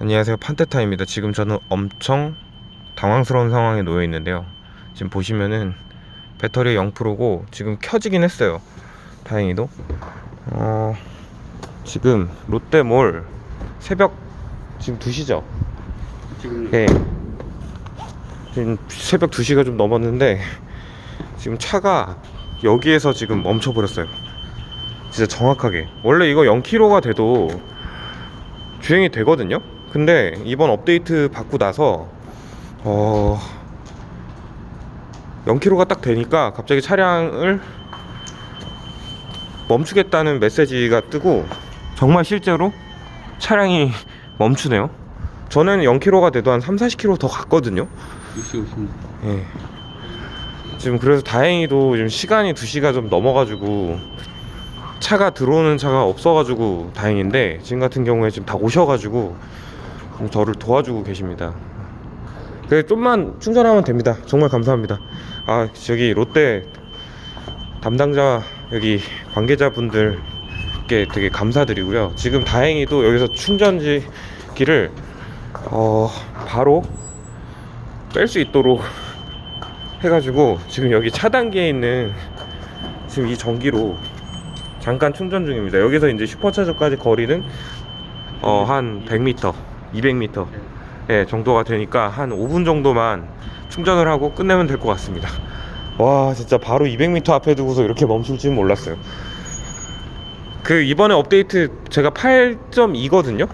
안녕하세요. 판테타입니다. 지금 저는 엄청 당황스러운 상황에 놓여 있는데요. 지금 보시면은 배터리 0%고 지금 켜지긴 했어요. 다행히도. 어 지금 롯데몰 새벽 지금 2시죠? 지금 네 지금 새벽 2시가 좀 넘었는데 지금 차가 여기에서 지금 멈춰버렸어요. 진짜 정확하게. 원래 이거 0km가 돼도 주행이 되거든요. 근데 이번 업데이트 받고 나서 어 0km가 딱 되니까 갑자기 차량을 멈추겠다는 메시지가 뜨고 정말 실제로 차량이 멈추네요. 저는 0km가 돼도 한 3, 40km 더 갔거든요. 2시 50분 예. 지금 그래서 다행히도 지금 시간이 2시가 좀 넘어가지고 차가 들어오는 차가 없어가지고 다행인데 지금 같은 경우에 지금 다 오셔가지고 좀 저를 도와주고 계십니다. 그래 좀만 충전하면 됩니다. 정말 감사합니다. 아 저기 롯데 담당자 여기 관계자분들께 되게 감사드리고요. 지금 다행히도 여기서 충전지기를 어 바로 뺄 수 있도록 해가지고 지금 여기 차단기에 있는 지금 이 전기로 잠깐 충전 중입니다. 여기서 이제 슈퍼차저까지 거리는 어 한 100m, 200m 예, 정도가 되니까 한 5분 정도만 충전을 하고 끝내면 될 것 같습니다. 와 진짜 바로 200m 앞에 두고서 이렇게 멈출 줄은 몰랐어요. 그 이번에 업데이트 제가 8.2거든요.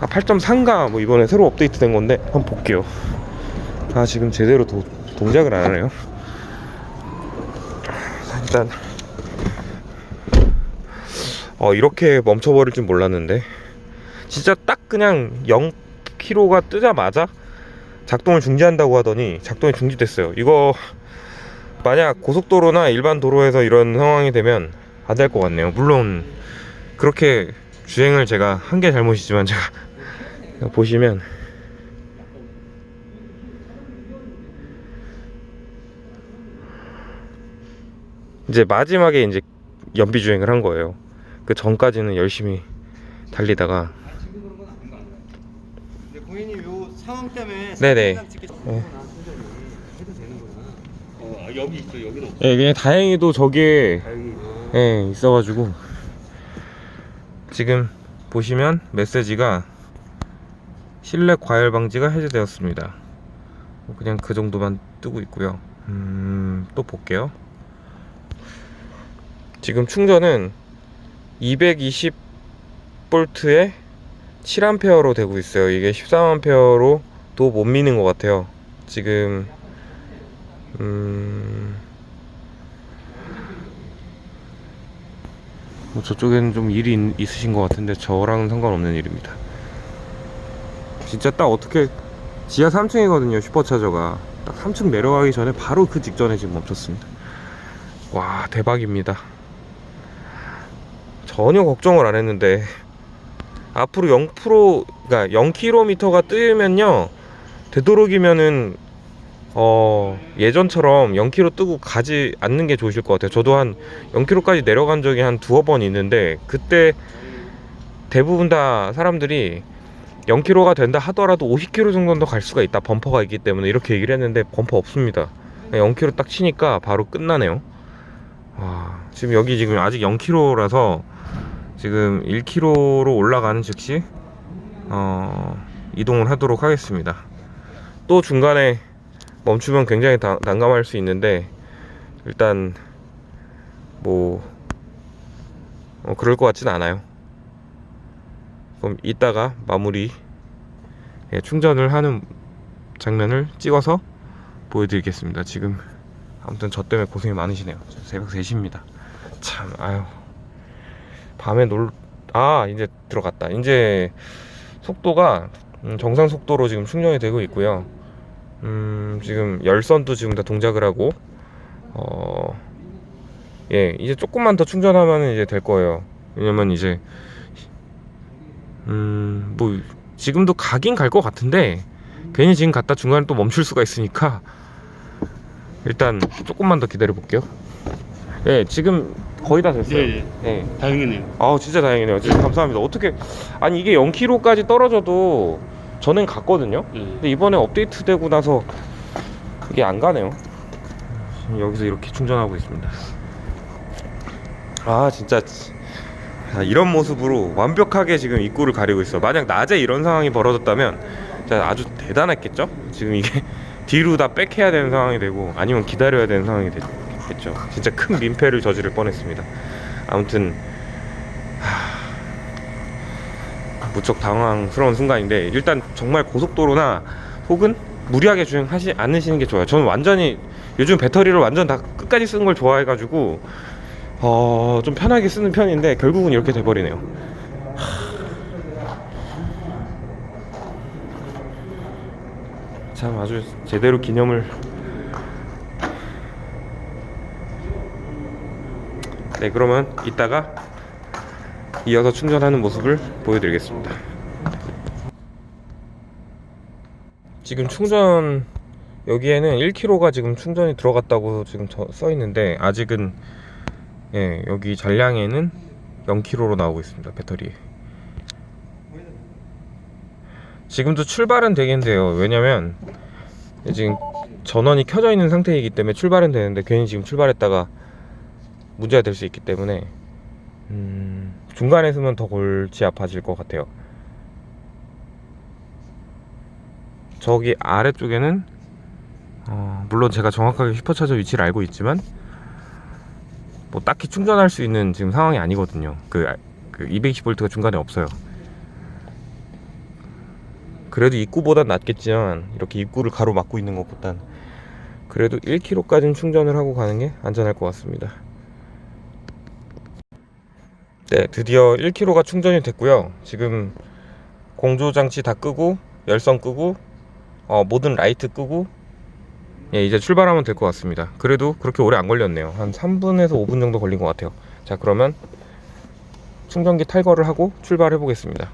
아 8.3가 뭐 이번에 새로 업데이트 된 건데 한번 볼게요. 아 지금 제대로 도, 동작을 안 하네요. 자, 일단 어 이렇게 멈춰버릴 줄 몰랐는데 진짜 딱 그냥 0km가 뜨자마자 작동을 중지한다고 하더니 작동이 중지됐어요. 이거 만약 고속도로나 일반 도로에서 이런 상황이 되면 안 될 것 같네요. 물론 그렇게 주행을 제가 한 게 잘못이지만 제가 보시면 이제 마지막에 이제 연비 주행을 한 거예요. 그 전까지는 열심히 달리다가 근데 고객님 요 상황 때문에 네네. 네. 해도 되는구나. 어, 아, 여기 있어 여기는 없어 예, 그냥 다행히도 저기에 다행히 예, 있어가지고 지금 보시면 메시지가 실내 과열 방지가 해제되었습니다. 그냥 그 정도만 뜨고 있고요. 음, 또 볼게요. 지금 충전은 220볼트에 7암페어로 되고 있어요. 이게 13암페어로 도못 미는 것 같아요. 지금 음. 뭐 저쪽에는 좀 일이 있, 있으신 것 같은데 저랑은 상관없는 일입니다. 진짜 딱 어떻게 지하 3층이거든요 슈퍼차저가 딱 3층 내려가기 전에 바로 그 직전에 지금 멈췄습니다. 와 대박입니다. 전혀 걱정을 안 했는데 앞으로 0% 그러니까 0km가 뜨면요 되도록이면은 어 예전처럼 0km 뜨고 가지 않는 게 좋으실 것 같아요. 저도 한 0km까지 내려간 적이 한 두어 번 있는데 그때 대부분 다 사람들이 0km가 된다 하더라도 50km 정도는 더 갈 수가 있다 범퍼가 있기 때문에 이렇게 얘기를 했는데 범퍼 없습니다. 0km 딱 치니까 바로 끝나네요. 와, 지금 여기 지금 아직 0km라서 지금 1km로 올라가는 즉시 어, 이동을 하도록 하겠습니다. 또 중간에 멈추면 굉장히 다- 난감할 수 있는데 일단 뭐 어, 그럴 것 같진 않아요. 그럼 이따가 마무리 예, 충전을 하는 장면을 찍어서 보여드리겠습니다. 지금 아무튼 저 때문에 고생이 많으시네요. 새벽 3시입니다. 참 아유 밤에 놀 아 이제 들어갔다. 이제 속도가 음, 정상 속도로 지금 충전이 되고 있고요. 음, 지금 열선도 지금 다 동작을 하고, 어, 예, 이제 조금만 더 충전하면 이제 될 거예요. 왜냐면 이제, 음, 뭐, 지금도 가긴 갈 것 같은데, 괜히 지금 갔다 중간에 또 멈출 수가 있으니까, 일단 조금만 더 기다려 볼게요. 예, 지금 거의 다 됐어요. 네, 네. 다행이네요. 아우 진짜 다행이네요. 진짜 감사합니다. 어떻게 아니 이게 0km까지 떨어져도 전엔 갔거든요. 네. 근데 이번에 업데이트되고 나서 이게 안 가네요. 지금 여기서 이렇게 충전하고 있습니다. 아 진짜 아, 이런 모습으로 완벽하게 지금 입구를 가리고 있어. 만약 낮에 이런 상황이 벌어졌다면 진짜 아주 대단했겠죠. 지금 이게 뒤로 다 백해야 되는 상황이 되고 아니면 기다려야 되는 상황이 됐겠죠. 진짜 큰 민폐를 저지를 뻔했습니다. 아무튼 하... 무척 당황스러운 순간인데 일단 정말 고속도로나 혹은 무리하게 주행하지 않으시는 게 좋아요. 저는 완전히 요즘 배터리를 완전 다 끝까지 쓰는 걸 좋아해가지고 어, 좀 편하게 쓰는 편인데 결국은 이렇게 돼버리네요. 하... 참 아주 제대로 기념을 네 그러면 이따가 이어서 충전하는 모습을 보여드리겠습니다. 지금 충전 여기에는 1kg가 지금 충전이 들어갔다고 지금 저- 써 있는데 아직은 예 여기 잔량에는 0kg로 나오고 있습니다 배터리. 지금도 출발은 되겠는데요. 왜냐면 지금 전원이 켜져 있는 상태이기 때문에 출발은 되는데 괜히 지금 출발했다가 문제가 될 수 있기 때문에 음, 중간에 서면 더 골치 아파질 것 같아요. 저기 아래쪽에는 어, 물론 제가 정확하게 슈퍼차저 위치를 알고 있지만 뭐 딱히 충전할 수 있는 지금 상황이 아니거든요. 그, 아- 그 220V가 중간에 없어요. 그래도 입구보단 낫겠지만 이렇게 입구를 가로막고 있는 것보단 그래도 1km까지는 충전을 하고 가는 게 안전할 것 같습니다. 네, 드디어 1km가 충전이 됐고요. 지금 공조 장치 다 끄고 열선 끄고 어, 모든 라이트 끄고 예, 이제 출발하면 될 것 같습니다. 그래도 그렇게 오래 안 걸렸네요. 한 3분에서 5분 정도 걸린 것 같아요. 자, 그러면 충전기 탈거를 하고 출발해 보겠습니다.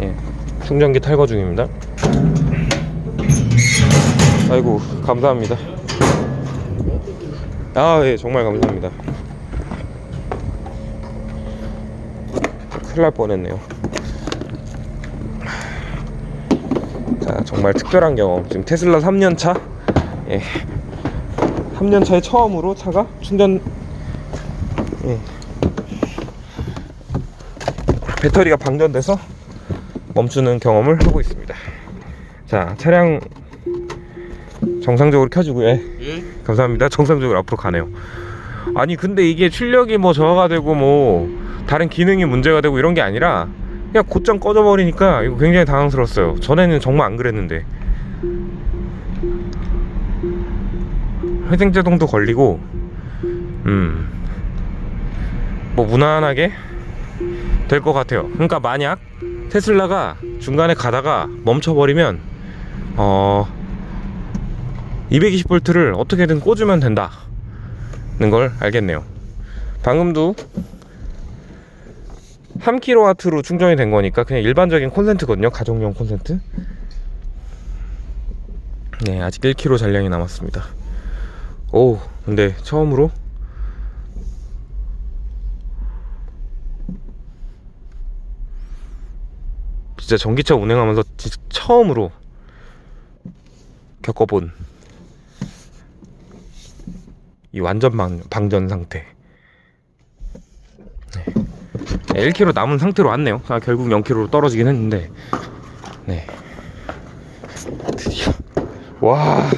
예, 충전기 탈거 중입니다. 아이고, 감사합니다. 아, 예, 정말 감사합니다. 큰일 날 뻔했네요. 자, 정말 특별한 경험. 지금 테슬라 3년 차. 예. 3년 차에 처음으로 차가 충전 예. 배터리가 방전돼서 멈추는 경험을 하고 있습니다. 자, 차량 정상적으로 켜주고요. 예. 예? 감사합니다. 정상적으로 앞으로 가네요. 아니 근데 이게 출력이 뭐 저하가 되고 뭐 다른 기능이 문제가 되고 이런 게 아니라 그냥 곧장 꺼져버리니까 이거 굉장히 당황스러웠어요. 전에는 정말 안 그랬는데 회생제동도 걸리고 음 뭐 무난하게 될 것 같아요. 그러니까 만약 테슬라가 중간에 가다가 멈춰버리면 어 220V를 어떻게든 꽂으면 된다는 걸 알겠네요. 방금도 3kW로 충전이 된 거니까 그냥 일반적인 콘센트거든요. 가정용 콘센트. 네, 아직 1kg 잔량이 남았습니다. 오, 근데 처음으로 진짜 전기차 운행하면서 진짜 처음으로 겪어본 이 완전 방, 방전 상태. 네. 1km 남은 상태로 왔네요. 아, 결국 0km로 떨어지긴 했는데, 네. 드디어. 와,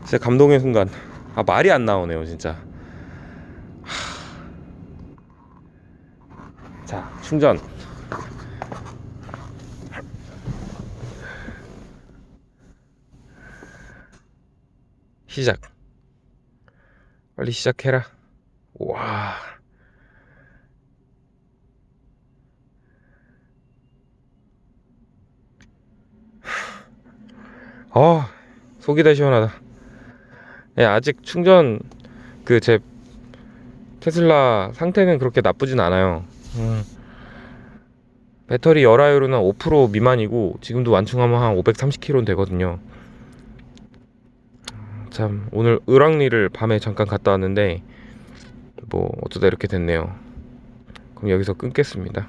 진짜 감동의 순간. 아, 말이 안 나오네요, 진짜. 하. 자, 충전. 시작. 빨리 시작해라. 와. 아, 속이 다 시원하다. 예, 아직 충전 그 제 테슬라 상태는 그렇게 나쁘진 않아요. 음. 배터리 열화율은 한5% 미만이고 지금도 완충하면 한 530km 되거든요. 참 오늘 을왕리를 밤에 잠깐 갔다 왔는데 뭐 어쩌다 이렇게 됐네요. 그럼 여기서 끊겠습니다.